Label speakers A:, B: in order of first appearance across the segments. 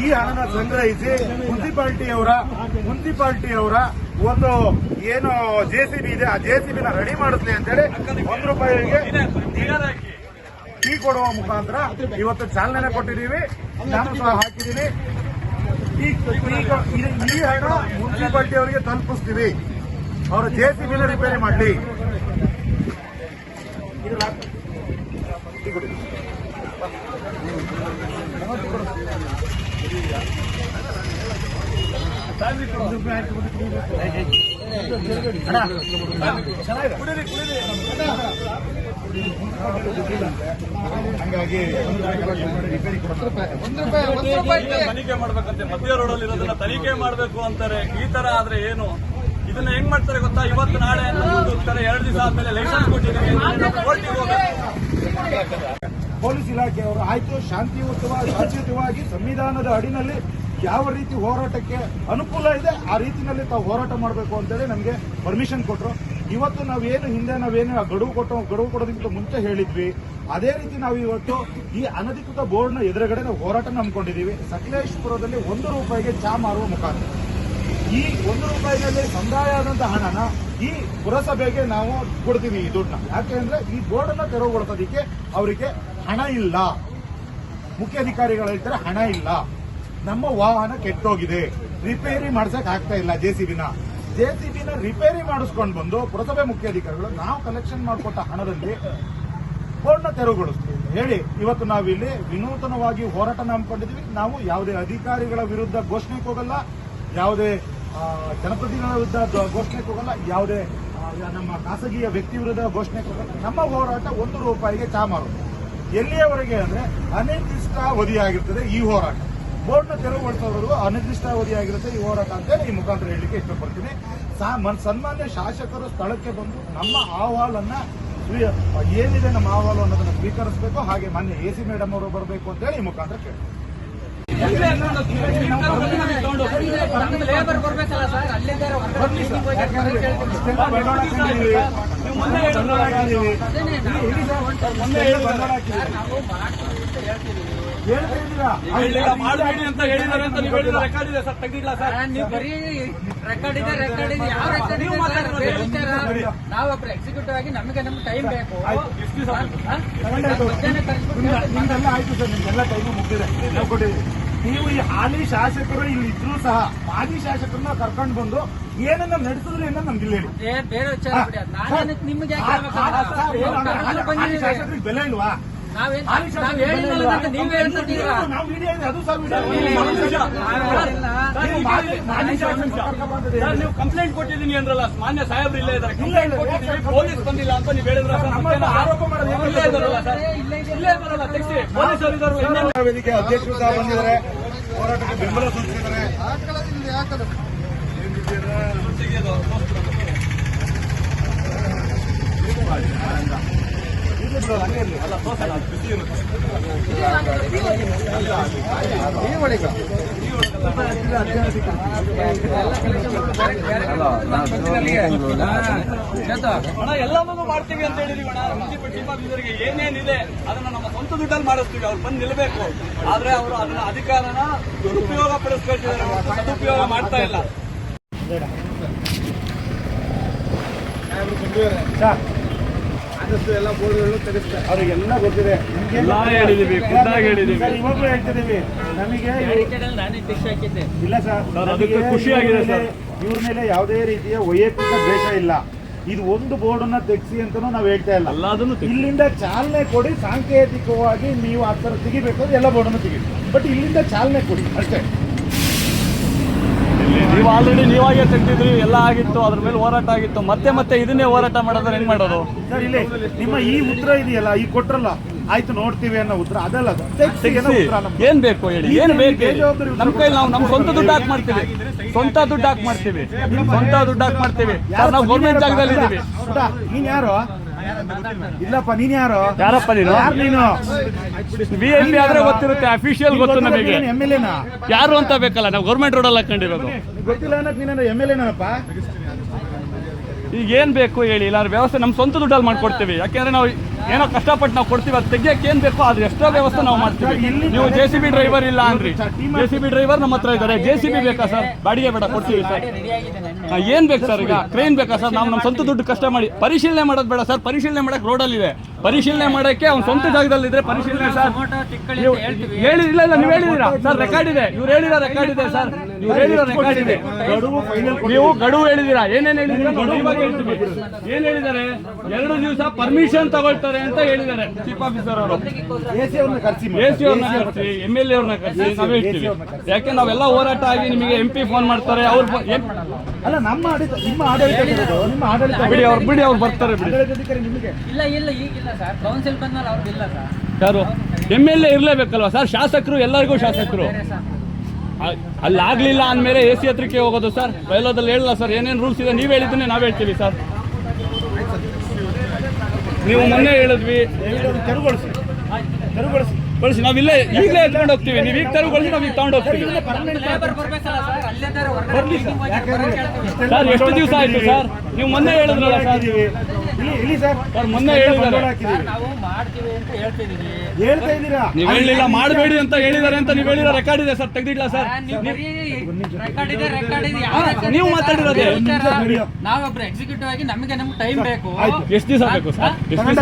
A: ಈ ಹಣನ ಸಂಗ್ರಹಿಸಿ ಮುನ್ಸಿಪಾಲ್ಟಿಯವರ ಮುನ್ಸಿಪಾಲ್ಟಿಯವರ ಒಂದು ಏನು ಜೆಸಿಬಿ ಇದೆ, ಆ ಜೆಸಿಬಿನ ರೆಡಿ ಮಾಡಿಸ್ಲಿ ಅಂತೇಳಿ ಒಂದು ರೂಪಾಯಿಗೆ ಟೀ ಕೊಡುವ ಮುಖಾಂತರ ಇವತ್ತು ಚಾಲನೆ ಕೊಟ್ಟಿದ್ದೀವಿ. ನಾನು ಸಹ ಹಾಕಿದ್ದೀನಿ. ಈ ಹಣ ಮುನ್ಸಿಪಾಲಿಟಿ ಅವರಿಗೆ ತಲುಪಿಸ್ತೀವಿ. ಅವರ ಜೆ ಸಿ ಬಿನ ರಿಪೇರಿ ಮಾಡಲಿ. ಹಂಗಾಗಿ
B: ಒಂದು ರೂಪಾಯಿ ಒಂದು ರೂಪಾಯಿ
C: ತನಿಖೆ ಮಾಡ್ಬೇಕಂತೆ. ಮಧ್ಯ ರೋಡಲ್ಲಿ ಇರೋದನ್ನ ತನಿಖೆ ಮಾಡ್ಬೇಕು ಅಂತಾರೆ. ಈ ತರ ಆದ್ರೆ ಏನು? ಇದನ್ನ ಹೆಂಗ್ ಮಾಡ್ತಾರೆ ಗೊತ್ತಾ? ಇವತ್ತು ನಾಳೆ ಹೋಗ್ತಾರೆ. ಎರಡು ದಿವಸ ಆದ್ಮೇಲೆ ಲೈಸೆನ್ಸ್ ಕೊಟ್ಟಿದ್ದೀನಿ ಪೊಲೀಸ್ ಹೋಗ್ಬೇಕು.
A: ಪೊಲೀಸ್ ಇಲಾಖೆಯವರು ಆಯ್ತು ಶಾಂತಿಯುತವಾಗಿ ಶಾಂತಿಯುತವಾಗಿ ಸಂವಿಧಾನದ ಅಡಿನಲ್ಲಿ ಯಾವ ರೀತಿ ಹೋರಾಟಕ್ಕೆ ಅನುಕೂಲ ಇದೆ ಆ ರೀತಿನಲ್ಲಿ ತಾವು ಹೋರಾಟ ಮಾಡಬೇಕು ಅಂತೇಳಿ ನಮಗೆ ಪರ್ಮಿಷನ್ ಕೊಟ್ಟರು ಇವತ್ತು ನಾವೇನು ಹಿಂದೆ ನಾವೇನು ಗಡುವು ಕೊಟ್ಟು ಗಡುವು ಕೊಡೋದಕ್ಕಿಂತ ಮುಂಚೆ ಹೇಳಿದ್ವಿ. ಅದೇ ರೀತಿ ನಾವು ಇವತ್ತು ಈ ಅನಧಿಕೃತ ಬೋರ್ಡ್ನ ಎದುರುಗಡೆ ನಾವು ಹೋರಾಟ ನಂಬ್ಕೊಂಡಿದ್ದೀವಿ ಸಕಲೇಶ್ಪುರದಲ್ಲಿ ಒಂದು ರೂಪಾಯಿಗೆ ಚಾ ಮಾರುವ ಮುಖಾಂತರ. ಈ ಒಂದು ರೂಪಾಯಿನಲ್ಲಿ ಸಂದಾಯ ಆದಂತಹ ಹಣನ ಈ ಪುರಸಭೆಗೆ ನಾವು ಕೊಡ್ತೀವಿ ಈ ದುಡ್ಡನ್ನ. ಯಾಕೆಂದ್ರೆ ಈ ಬೋರ್ಡ್ ಅನ್ನ ತೆರವುಗೊಳಿಸೋದಕ್ಕೆ ಅವರಿಗೆ ಹಣ ಇಲ್ಲ. ಮುಖ್ಯ ಮುಖ್ಯಾಧಿಕಾರಿಗಳು ಹೇಳ್ತಾರೆ ಹಣ ಇಲ್ಲ. ನಮ್ಮ ವಾಹನ ಕೆಟ್ಟೋಗಿದೆ. ರಿಪೇರಿ ಮಾಡ್ಸಕ್ ಆಗ್ತಾ ಇಲ್ಲ ಜೆ ಸಿ ಬಿನ. ಜೆ ಸಿ ರಿಪೇರಿ ಮಾಡಿಸ್ಕೊಂಡು ಬಂದು ಪುರಸಭೆ ಮುಖ್ಯಾಧಿಕಾರಿಗಳು ನಾವು ಕಲೆಕ್ಷನ್ ಮಾಡಿಕೊಟ್ಟ ಹಣದಲ್ಲಿ ಪೂರ್ಣ ತೆರವುಗೊಳಿಸ್ತೀವಿ ಹೇಳಿ ಇವತ್ತು ನಾವಿಲ್ಲಿ ವಿನೂತನವಾಗಿ ಹೋರಾಟ ನಂಬಿಕೊಂಡಿದ್ವಿ ನಾವು ಯಾವುದೇ ಅಧಿಕಾರಿಗಳ ವಿರುದ್ಧ ಘೋಷಣೆಗೆ ಹೋಗಲ್ಲ, ಯಾವುದೇ ಜನಪ್ರತಿನಿಧಿಗಳ ವಿರುದ್ಧ ಘೋಷಣೆಗೆ ಹೋಗಲ್ಲ, ಯಾವುದೇ ನಮ್ಮ ಖಾಸಗಿಯ ವ್ಯಕ್ತಿ ವಿರುದ್ಧ ಘೋಷಣೆಗೆ ಹೋಗಲ್ಲ. ನಮ್ಮ ಹೋರಾಟ ಒಂದು ರೂಪಾಯಿಗೆ ಚಾ ಮಾರೋದು ಎಲ್ಲಿಯವರೆಗೆ ಅಂದ್ರೆ ಅನಿರ್ದಿಷ್ಟಾವಧಿಯಾಗಿರ್ತದೆ ಈ ಹೋರಾಟ. ಬೋರ್ಡ್ನ ತೆರವುಗೊಳಿಸೋವರೆಗೂ ಅನಿರ್ದಿಷ್ಟಾವಧಿಯಾಗಿರುತ್ತೆ ಈ ಹೋರಾಟ ಅಂತ ಈ ಮುಖಾಂತರ ಹೇಳಲಿಕ್ಕೆ ಇಷ್ಟಪಡ್ತೀನಿ. ಸನ್ಮಾನ್ಯ ಶಾಸಕರು ಸ್ಥಳಕ್ಕೆ ಬಂದು ನಮ್ಮ ಅಹವಾಲನ್ನ ಏನಿದೆ ನಮ್ಮ ಅಹವಾಲು ಅನ್ನೋದನ್ನ ಸ್ವೀಕರಿಸಬೇಕು. ಹಾಗೆ ಮೊನ್ನೆ ಎ ಸಿ ಮೇಡಮ್ ಅವರು ಬರಬೇಕು ಅಂತ ಹೇಳಿ ಈ ಮುಖಾಂತರ ಕೇಳಿ ಬಂಡವಾಳ ಹಾಕಿದ್ದೀವಿ.
C: ಮಾಡಬೇಡಿ ಅಂತ ಹೇಳಿದ್ದಾರೆ ಅಂತ ನೀವು ಹೇಳಿದ ರೆಕಾರ್ಡ್ ಇದೆ ಸರ್ ತೆಗ್ದಿಲ್ಲ ಸರ್
D: ನೀವು ಬರೀ ರೆಕಾರ್ಡ್ ಇದೆ ರೆಕಾರ್ಡ್ ಇದೆ ಯಾವ ರೆಕಾರ್ಡ್ ನೀವು ವಿಚಾರ. ನಾವೊಬ್ರು ಎಕ್ಸಿಕ್ಯೂಟಿವ್ ಆಗಿ ನಮಗೆ ನಮ್ಗೆ ಟೈಮ್ ಬೇಕು.
A: ನಿಮ್ದೆಲ್ಲ ಆಯ್ತು ಸರ್ ನಿಮ್ದೆಲ್ಲ ಟೈಮು ಮುಗಿದಿದೆ ನಾವು ಕೊಟ್ಟಿದ್ದೀವಿ ನೀವು ಈ ಹಾಲಿ ಶಾಸಕರು ಇಲ್ಲಿ ಇದ್ರು ಸಹ ಮಾಜಿ ಶಾಸಕರನ್ನ ಕರ್ಕೊಂಡು ಬಂದು ಏನನ್ನ ನಡೆಸಿದ್ರು ಏನೋ ನಮ್ಗೆ ಇಲ್ಲಿ
D: ಬೇರೆ ನಿಮ್ಗೆ
A: ಹಾಲಿ- ಶಾಸಕರಿಗೆ ಬೆಲೆ ಇಲ್ವಾ
D: ನಾವ್
C: ಕಂಪ್ಲೇಂಟ್ ಕೊಟ್ಟಿದ್ದೀನಿ ಅಂದ್ರಲ್ಲ ಮಾನ್ಯ ಸಾಹೇಬ್ರು ಇಲ್ಲೇ ಇದ್ದಾರೆ. ಕಂಪ್ಲೇಂಟ್ ಕೊಟ್ಟಿದ್ದೀವಿ ಪೊಲೀಸ್ ಬಂದಿಲ್ಲ ಅಂತ ನೀವು ಹೇಳಿದ್ರ
A: ಆರೋಪ ಮಾಡೋದು ಏನು
C: ಇಲ್ಲೇ ಇದಾರಲ್ಲ ಸರ್? ಇಲ್ಲೇ ಇದಾರಲ್ಲ ತೆಗ್ಸಿ. ಪೊಲೀಸರು ಇದ್ದಾರೆ. ಇನ್ನೇನು
A: ವೇದಿಕೆ ಅಧ್ಯಕ್ಷರು ಸಹ ಬಂದಿದ್ದಾರೆ. ಹೋರಾಟಕ್ಕೆ ಬೆಂಬಲ ಸೂಚಿಸಿದ್ದಾರೆ
B: ಯಾಕದು ಈ ಒಳಗ
C: ಹಣ ಎಲ್ಲವನ್ನೂ ಮಾಡ್ತೀವಿ ಅಂತ ಹೇಳಿದೀವಿ ಏನೇನಿದೆ ಅದನ್ನ ನಮ್ಮ ಸ್ವಂತ ದುಡ್ಡಲ್ಲಿ ಮಾಡಿಸ್ತೀವಿ. ಅವ್ರು ಬಂದು ನಿಲ್ಬೇಕು. ಆದ್ರೆ ಅವರು ಅದನ್ನ ಅಧಿಕಾರನ ದುರುಪಯೋಗ ಪಡಿಸ್ಕೊಳ್ತಿದ್ದಾರೆ ಸದುಪಯೋಗ ಮಾಡ್ತಾ ಇಲ್ಲ.
A: ಸರ್
B: ಆದಷ್ಟು ಎಲ್ಲ ಬೋರ್ಡ್ಗಳನ್ನು ತೆಗೆಸ್ತಾರೆ.
A: ಅವರಿಗೆಲ್ಲ ಗೊತ್ತಿದೆ. ನಿಮ್ಗೆ
C: ಹೇಳಿದೀವಿ, ಖುದ್ದಾಗಿ ಹೇಳಿದೀವಿ.
A: ಹೇಳ್ತಿದ್ದೀವಿ ನಮಗೆ ಇಲ್ಲ ಸರ್
C: ಸರ್, ಅದಕ್ಕೆ ಸರ್.
A: ಇವ್ರ ಮೇಲೆ ಯಾವುದೇ ರೀತಿಯ ವೈಯಕ್ತಿಕ ದ್ವೇಷ ಇಲ್ಲ. ಇದು ಒಂದು ಬೋರ್ಡ್ ಅನ್ನ ತೆಗ್ಸಿ ಅಂತಾನೂ ನಾವು ಹೇಳ್ತಾ ಇಲ್ಲ. ಇಲ್ಲಿಂದ ಚಾಲನೆ ಕೊಡಿ ಸಾಂಕೇತಿಕವಾಗಿ ನೀವು ಆ ಥರ ತೆಗಿಬೇಕು ಎಲ್ಲ ಬೋರ್ಡನ್ನು ತೆಗಿ ಬಟ್ ಇಲ್ಲಿಂದ ಚಾಲನೆ ಕೊಡಿ ಅಷ್ಟೇ.
C: ನೀವು ಆಲ್ರೆಡಿ ನೀವಾಗೇ ತೆಗ್ದಿದ್ರಿ ಎಲ್ಲ ಆಗಿತ್ತು ಅದ್ರ ಮೇಲೆ ಹೋರಾಟ ಆಗಿತ್ತು ಮತ್ತೆ ಮತ್ತೆ ಇದನ್ನೇ ಹೋರಾಟ ಮಾಡೋದ್ರೆ ಹೆಂಗ್ ಮಾಡೋದು
A: ಸರ್ ಇಲ್ಲಿ ನಿಮ್ಮ ಈ ಉತ್ತರ ಇದೆಯಲ್ಲ ಈ ಕೊಟ್ರಲ್ಲ ಆಯ್ತು ನೋಡ್ತೀವಿ ಅನ್ನೋ ಉತ್ತರ ಅದಲ್ಲ ಅದು. ಉತ್ತರ.
C: ಏನ್ ಬೇಕು ಹೇಳಿ ಏನ್ ಬೇಕು ಹೇಳಿ?
A: ಬೇಜವಾಬ್ದಾರಿ
C: ನಮ್ ಕೈ ನಾವು ನಮ್ ಸ್ವಂತ. ದುಡ್ಡು ಹಾಕ್ ಮಾಡ್ತೀವಿ ಸ್ವಂತ ದುಡ್ಡು ಹಾಕ್ ಮಾಡ್ತೀವಿ ಸ್ವಂತ ದುಡ್ಡು ಹಾಕ್ ಮಾಡ್ತೀವಿ
A: ಯಾರು
C: ಸರ್ ನಾವು ಗೌರ್ಮೆಂಟ್ ಜಾಗದಲ್ಲಿ
A: ಇದ್ದೀವಿ
C: ಇದೀವಿ
A: ಪುಟ್ಟ, ನೀನ್ ಯಾರು ಇಲ್ಲಪ್ಪ ನೀನ್ ಯಾರು?
C: ಯಾರಪ್ಪ ನೀನು?
A: ಯಾರು ನೀನು?
C: ಬಿ ಎಲ್ ಪಿ ಆದ್ರೆ ಗೊತ್ತಿರುತ್ತೆ ಅಫಿಷಿಯಲ್ ಗೊತ್ತು ನಮಗೆ.
A: ಎಂ ಎಲ್ ಎನಾ
C: ಯಾರು ಅಂತ ಬೇಕಲ್ಲ ನಾವು ಗೌರ್ಮೆಂಟ್ ಅಲ್ಲಿ ಹಾಕೊಂಡಿರೋದು.
A: ಗೊತ್ತಿಲ್ಲ ಅನ್ನೋದು ನೀನು ಎಂ ಎಲ್ ಎನಪ್ಪ
C: ಈಗ ಏನ್ ಬೇಕು ಹೇಳಿ ಇಲ್ಲ ವ್ಯವಸ್ಥೆ ನಮ್ಮ ಸ್ವಂತ ದುಡ್ಡಲ್ಲಿ ಮಾಡ್ಕೊಡ್ತೀವಿ. ಯಾಕೆಂದ್ರೆ ನಾವು ಏನೋ ಕಷ್ಟಪಟ್ಟು ನಾವು ಕೊಡ್ತೀವಿ ಅದು ತೆಗಿಯಕ್ಕೆ ಏನ್ ಬೇಕೋ ಅದ್ರ ಎಷ್ಟೋ ವ್ಯವಸ್ಥೆ ನಾವು ಮಾಡ್ತೀವಿ. ನೀವು ಜೆ ಸಿ ಬಿ ಡ್ರೈವರ್ ಇಲ್ಲ ಅಂದ್ರಿ. ಜೆ ಸಿ ಬಿ ಡ್ರೈವರ್ ನಮ್ಮ ಹತ್ರ ಇದ್ದಾರೆ. ಜೆ ಸಿ ಬಿ ಬೇಕಾ ಸರ್? ಬಾಡಿಗೆ ಬೇಡ ಕೊಡ್ತೀವಿ ಸರ್ ಏನ್ ಬೇಕು ಸರ್ ಈಗ? ಕ್ರೇನ್ ಬೇಕಾ ಸರ್? ನಾವು ನಮ್ಮ ಸ್ವಂತ ದುಡ್ಡು ಕಷ್ಟ ಮಾಡಿ. ಪರಿಶೀಲನೆ ಮಾಡೋದು ಬೇಡ ಸರ್. ಪರಿಶೀಲನೆ ಮಾಡಕ್ ರೋಡಲ್ಲಿ ಇದೆ ಪರಿಶೀಲನೆ ಮಾಡಕ್ಕೆ ಅವ್ನ ಸ್ವಂತ ಜಾಗದಲ್ಲಿ ಇದ್ರೆ ಪರಿಶೀಲನೆ ಸರ್. ನೀವು ಇಲ್ಲ ಇಲ್ಲ ನೀವು ಹೇಳಿದೀರಾ ಸರ್ ರೆಕಾರ್ಡ್ ಇದೆ. ಇವ್ರು ಹೇಳಿರೋ ರೆಕಾರ್ಡ್ ಇದೆ ಸರ್. ಇವ್ರು ಹೇಳಿರೋ ರೆಕಾರ್ಡ್ ಇದೆ. ನೀವು ಗಡುವು ಹೇಳಿದಿರಾ ಏನೇನ್ ಹೇಳಿದಿರಾ ಬಗ್ಗೆ ಹೇಳ್ತೀವಿ ಏನ್ ಹೇಳಿದ್ದಾರೆ? ಎರಡು ದಿವಸ ಪರ್ಮಿಷನ್ ತಗೊಳ್ತಾರೆ ಅಂತ ಹೇಳಿದ್ದಾರೆ. ಚೀಫ್ ಆಫೀಸರ್ ಅವರು.
A: ಎ ಸಿ ಅವ್ರನ್ನ ಕರ್ಸಿ
C: ಎಂ ಸಿ ಅವ್ರನ್ನ ಕರ್ಸಿ ಎಂ ಎಲ್ ಎ ಅವ್ರನ್ನ ಕರ್ಸಿ ನಾವು ಹೇಳ್ತೀವಿ. ಯಾಕೆ ನಾವೆಲ್ಲ ಹೋರಾಟ ಆಗಿ ನಿಮಗೆ ಎಂ ಪಿ ಫೋನ್ ಮಾಡ್ತಾರೆ ಅವ್ರು ಏನ್-
A: ಅಲ್ಲ ನಮ್ಮ ಆಡಳಿತ ನಿಮ್ಮ ಆಡಳಿತ ನಿಮ್ಮ ಆಡಳಿತ
C: ಬಿಡಿ ಅವ್ರು ಬಿಡಿ ಅವ್ರು ಬರ್ತಾರೆ ಬಿಡಿ.
A: ಆಡಳಿತಾಧಿಕಾರಿ ನಿಮಗೆ.
D: ಇಲ್ಲ ಇಲ್ಲ ಈಗಿಲ್ಲ ಸರ್. ಕೌನ್ಸಿಲ್ ಬಂದ್ಮೇಲೆ ಅವ್ರದ್ದು ಇಲ್ಲ ಸರ್.
C: ಯಾರು? ಎಂ ಎಲ್ ಎ ಇರ್ಲೇಬೇಕಲ್ವಾ ಸರ್? ಶಾಸಕರು ಎಲ್ಲರಿಗೂ ಶಾಸಕರು. ಅಲ್ಲಿ ಆಗ್ಲಿಲ್ಲ ಅಂದ್ಮೇಲೆ ಎ ಸಿ ಹತ್ರಕ್ಕೆ ಹೋಗೋದು ಸರ್? ಬಯಲೋದಲ್ಲಿ ಹೇಳಲ್ಲ ಸರ್? ಏನೇನು ರೂಲ್ಸ್ ಇದೆ? ನೀವು ಹೇಳಿದ್ದನ್ನೇ ನಾವು ಹೇಳ್ತೀವಿ ಸರ್. ನೀವು ಮೊನ್ನೆ ಹೇಳಿದ್ವಿ.
A: ತೆರವುಗೊಳಿಸಿ. ತೆರವುಗೊಳಿಸಿ.
C: ಕಳಿಸಿ ನಾವಿಲ್ಲೇ ಈಗಲೇ ತಗೊಂಡು ಹೋಗ್ತೀವಿ. ನೀವು ಈಗ ತರುಗೊಳಿಸಿ ನಾವು ಈಗ ತಗೊಂಡು ಹೋಗ್ತೀವಿ.
D: ಸರ್
C: ಎಷ್ಟು ದಿವಸ ಆಯ್ತು ಸರ್? ನೀವು ಮೊನ್ನೆ ಹೇಳಿದ್ರಲ್ಲ ಸರ್.
A: ಸರ್.
C: ಮೊನ್ನೆ ಹೇಳಿದ್ದಾರೆ.
D: ನಾವು ಮಾಡ್ತೀವಿ ಅಂತ ಹೇಳ್ತಿದೀವಿ
A: ಹೇಳ್ತಾ
C: ನೀವು ಹೇಳಿಲ್ಲ ಮಾಡಬೇಡಿ ಅಂತ ಹೇಳಿದ್ದಾರೆ ಅಂತ ನೀವು ಹೇಳಿರೋ ರೆಕಾರ್ಡ್ ಇದೆ ಸರ್ ತೆಗ್ದಿಡ್ಲಾ ಸರ್?
D: ನೀವು ಬರೀ ರೆಕಾರ್ಡ್ ಇದೆ ರೆಕಾರ್ಡ್ ಇದೆ.
C: ನೀವು ಮಾತಾಡಿರೋದೇ.
D: ನಾವೊಬ್ರು ಎಕ್ಸಿಕ್ಯೂಟಿವ್ ಆಗಿ ನಮಗೆ ನಮ್ಗೆ ಟೈಮ್ ಬೇಕು.
C: ಎಷ್ಟು ದಿವಸ ಬೇಕು ಸರ್? ಎಷ್ಟು ದಿವಸ.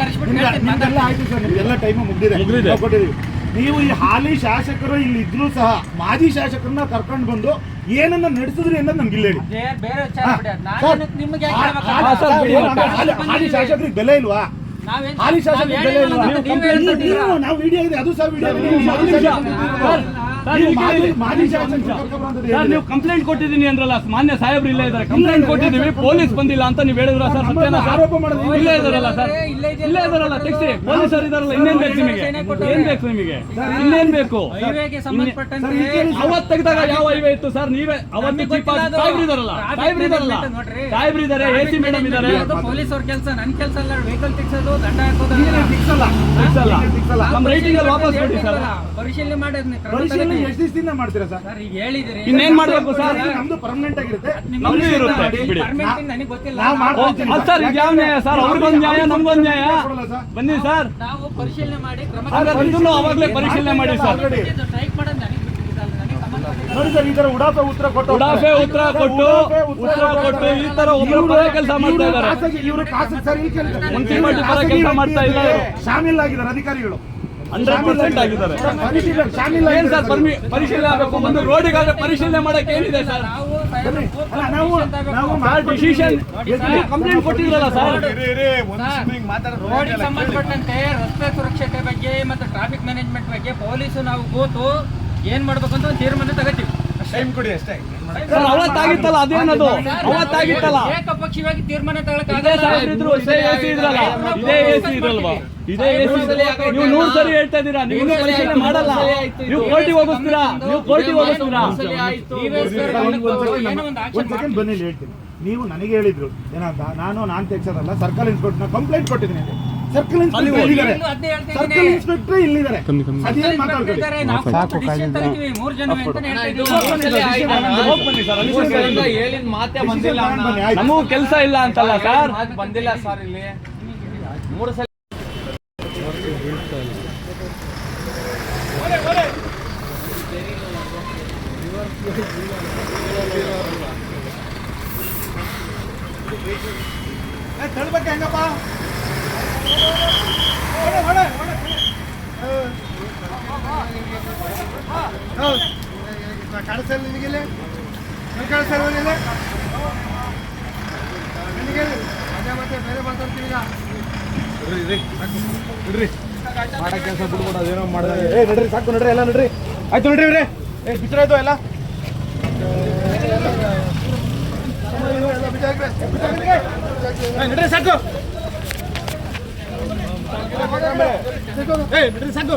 D: ಕರೆಸ್ಬಿಟ್ಟು
A: ನಿಮ್ದು- ಆಯ್ತು ಸರ್ ನಿಮ್ದೆಲ್ಲ ಟೈಮ್ ಮುಗ್ದಿದೆ.
C: ಮುಗ್ದಿದೆ.
A: ನೀವು ಈ ಹಾಲಿ ಶಾಸಕರು ಇಲ್ಲಿ ಇದ್ರು ಸಹ ಮಾಜಿ ಶಾಸಕರನ್ನ ಕರ್ಕೊಂಡು ಬಂದು ಏನನ್ನ ನಡೆಸಿದ್ರಿ ಅನ್ನೋದು ನಮ್ಗೆ ಇಲ್ಲ. ಹಾಲಿ- ಶಾಸಕರಿಗೆ ಬೆಲೆ ಇಲ್ವಾ? ಹಾಲಿ ಶಾಸಕರಿಗೆ ಬೆಲೆ ಇಲ್ವಾ?
D: ನಾವು
A: ವಿಡಿಯೋ ಇದೆ ಅದು ಸಹ ವಿಡಿಯೋ
C: ಸರ್,
A: ನೀವು
C: ಕಂಪ್ಲೇಂಟ್ ಕೊಟ್ಟಿದ್ದೀನಿ ಅಂದ್ರಲ್ಲ ಮಾನ್ಯ ಸಾಹೇಬ್ರು ಇಲ್ಲೇ ಇದ್ದಾರೆ. ಕಂಪ್ಲೇಂಟ್ ಕೊಟ್ಟಿದ್ದೀವಿ ಪೊಲೀಸ್ ಬಂದಿಲ್ಲ ಅಂತ ನೀವು ಹೇಳಿದ್ರ ಸರ್ ಸತ್ಯನಾ ಸರ್?
A: ಆರೋಪ ಮಾಡೋದು
C: ಇಲ್ಲೇ ಇದಾರಲ್ಲ ಸರ್.
D: ಇಲ್ಲೇ
C: ಇದಾರಲ್ಲ ತೆಗ್ಸಿ. ಪೊಲೀಸರು ಇದಾರಲ್ಲ ಇನ್ನೇನ್ ಬೇಕು ನಿಮಗೆ? ಏನ್ ಬೇಕು ನಿಮಗೆ? ಇನ್ನೇನ್ ಬೇಕು?
D: ಹೈವೇಗೆ ಸಂಬಂಧಪಟ್ಟಂತೆ
A: ಸರ್, ಈ ಕೇಳಿ
C: ಅವತ್ ತೆಗ್ದಾಗ ಯಾವ ಹೈವೇ ಇತ್ತು ಸರ್? ನೀವೇ ಅವತ್ತು. ಸಾಹೇಬ್ರು ಇದಾರಲ್ಲ ಸಾಹೇಬ್ರು ಇದಾರಲ್ಲ ಸಾಹೇಬ್ರು ಇದಾರೆ ಎ ಸಿ ಮೇಡಮ್ ಇದಾರೆ
D: ಪೊಲೀಸ್ ಅವ್ರ ಕೆಲಸ ನನ್ ಕೆಲಸ ಅಲ್ಲ ವೆಹಿಕಲ್ ತೆಗ್ಸೋದು ದಂಡ ಹಾಕೋದು
A: ನೀವೇ fix ಅಲ್ಲ.
C: ಫಿಕ್ಸ್ ಅಲ್ಲ.
A: fix ಅಲ್ಲ.
C: ನಮ್ಮ ರೈಟಿಂಗ್ ಅಲ್ಲಿ ವಾಪಸ್ ಕೊಡಿ ಸರ್.
D: ಪರಿಶೀಲನೆ ಮಾಡಿ
A: ಪರಿಶೀಲನೆ
D: ತಗೊಳ್ಳಿ.
A: ಎಷ್ಟು ದಿವಸದಿಂದ ಮಾಡ್ತೀರಾ ಸರ್?
D: ಸರ್ ಈಗ ಹೇಳಿದಿರಿ.
C: ಇನ್ನೇನ್ ಮಾಡ್ಬೇಕು ಸರ್?
A: ಇದು ನಮ್ದು ಪರ್ಮನೆಂಟ್ ಆಗಿರುತ್ತೆ.
C: ನಮ್ದು ಇರುತ್ತೆ. ಬಿಡಿ.
D: ಪರ್ಮಿಟ್ ನನಗೆ ಗೊತ್ತಿಲ್ಲ.
A: ನಾವು
C: ಓ,
A: ಮಾಡ್ಕೊಳ್ತೀವಿ
C: ಸರ್. ಇದು ಯಾವ ನ್ಯಾಯ ಸರ್? ಅವ್ರಿಗೊಂದು ನ್ಯಾಯ ನಮ್ಗೊಂದು ನ್ಯಾಯ. ಬನ್ನಿ ಸರ್.
D: ನಾವು ಪರಿಶೀಲನೆ ಮಾಡಿ ಕ್ರಮ
C: ಅವಾಗಲೇ ಪರಿಶೀಲನೆ ಮಾಡಿ ಸರ್.
D: ಸ್ಟ್ರೈಕ್ ಮಾಡೋದು ನನಗೆ ಬಿಟ್ಟಿದ್ದಲ್ಲ ನನಗೆ ಸಂಬಂಧಪಟ್ಟಿಲ್ಲ
A: ನೋಡಿ ಸರ್ ಈ ತರ ಉಡಾಫೆ ಉತ್ತರ ಕೊಟ್ಟು
C: ಉಡಾಫೆ ಉತ್ತರ ಕೊಟ್ಟು ಉತ್ತರ ಕೊಟ್ಟು ಈ ತರ ಒಬ್ಬರು ಕೆಲಸ ಮಾಡ್ತಾ ಇದ್ದಾರೆ.
A: ಇವರು ಖಾಸಗಿ ಸರ್
C: ಕೆಲಸ. ಮಾಡ್ತಾ ಇವರು.
A: ಶಾಮೀಲ್ ಆಗಿದ್ದಾರೆ ಅಧಿಕಾರಿಗಳು.
C: ಹಂಡ್ರೆಡ್ ಪರ್ಸೆಂಟ್ ಆಗಿದ್ದಾರೆ. ಏನ್ ಸರ್ ಪರಿಶೀಲನೆ ಆಗಬೇಕು? ಒಂದು ರೋಡಿಗಾದ್ರೆ ಪರಿಶೀಲನೆ ಮಾಡಕ್ಕೆ ಏನಿದೆ ಸರ್?
D: ನಾವು
A: ನಾವು
C: ಡಿಸಿಷನ್ ಕಂಪ್ಲೇಂಟ್ ಕೊಟ್ಟಿದ್ರಲ್ಲ ಸರ್?
D: ರೋಡಿಗೆ ಸಂಬಂಧಪಟ್ಟಂತೆ ರಸ್ತೆ ಸುರಕ್ಷತೆ ಬಗ್ಗೆ ಮತ್ತು ಟ್ರಾಫಿಕ್ ಮ್ಯಾನೇಜ್ಮೆಂಟ್ ಬಗ್ಗೆ ಪೊಲೀಸು ನಾವು ಕೂತು ಏನ್ ಮಾಡ್ಬೇಕು ಅಂತ ಒಂದು ತೀರ್ಮಾನ ತಗೋತೀವಿ.
C: ಸರ್ ಅವತ್ತಾಗಿತ್ತಲ್ಲ ಅದೇನದು? ಅವತ್ತಾಗಿತ್ತಲ್ಲ?
D: ಏಕಪಕ್ಷೀಯವಾಗಿ ತೀರ್ಮಾನ
C: ತಗೊಳಕ್ಕೆ ಇದೇ ಇದ್ರಲ್ಲ. ಇದೇ ಇದೇ ನೀವು ನೂರು ಸರಿ ಹೇಳ್ತಾ ಇದ್ದೀರಾ? ನೀವು ಪರಿಶೀಲನೆ ಮಾಡಲ್ಲ. ನೀವು ಕೋರ್ಟಿಗೆ ಹೋಗಿಸ್ತೀರಾ ನೀವು ಕೋರ್ಟಿಗೆ ಹೋಗಿಸ್ತೀರಾ
D: ಏನೋ ಒಂದು ಆಕ್ಷನ್
A: ಸೆಕೆಂಡ್ ಬನ್ನಿ ಇಲ್ಲಿ ಹೇಳ್ತೀನಿ. ನೀವು ನನಗೆ ಹೇಳಿದ್ರು ಏನಂತ ನಾನು ನಾನ್ ತೆಗ್ಸೋದಲ್ಲ ಸರ್ಕಲ್ ಇನ್ಸ್ಪೆಕ್ಟರ್ ಕಂಪ್ಲೇಂಟ್ ಕೊಟ್ಟಿದ್ದೀನಿ. ಸರ್ಕಲ್ ಇನ್ಸ್ಪೆಕ್ಟರ್ ಸರ್ಕಲ್ ಇನ್ಸ್ಪೆಕ್ಟರ್ ಇಲ್ಲಿದ್ದಾರೆ. ಅದೇನ್ ಮಾತಾಡ್ಬೇಡಿ
D: ಇದ್ದಾರೆ, ನಾವು ಕೂತು decision ಮೂರು ಜನ ಅಂತಾನೆ ಹೇಳ್ತಾ ಇದ್ದೀವಿ.
C: ಹೋಗ್ ಸರ್ ಅಲ್ಲಿ ಕೂತ್ಕೊಳ್ಳಿ.
E: ಹೇಳಿದ ಮಾತೆ ಬಂದಿಲ್ಲ
A: ತಗೊಂಡ್ ಬನ್ನಿ,
C: ನಮಗೂ ಕೆಲಸ ಇಲ್ಲ ಅಂತಲ್ಲ ಸರ್
E: ಬಂದಿಲ್ಲ ಸರ್ ಇಲ್ಲಿ. ಮೂರು ಸಲ
A: ತಳ್ಬೇಕು ಹೆಂಗಪ್ಪ ಕಾಣಿಸಲ್ಲ ನಿನಗಿಲ್ಲ ಕಾಣಿಸಲ್ಲ ನಿನಗೆ ನಿನಗೆ ಅದೇ ಮತ್ತೆ ಬೇರೆ ಮಾತಾಡ್ತೀವಿ ಈಗ ಏ, ನಡ್ರಿ, ಸಾಕು, ನಡ್ರಿ, ಎಲ್ಲ ನಡ್ರಿ. ಆಯ್ತು ನಡ್ರಿ ಇವ್ರಿ. ಏ ಆಯ್ತು ಎಲ್ಲ? ನಡ್ರಿ, ಸಾಕು. ಏ ಸಾಕು!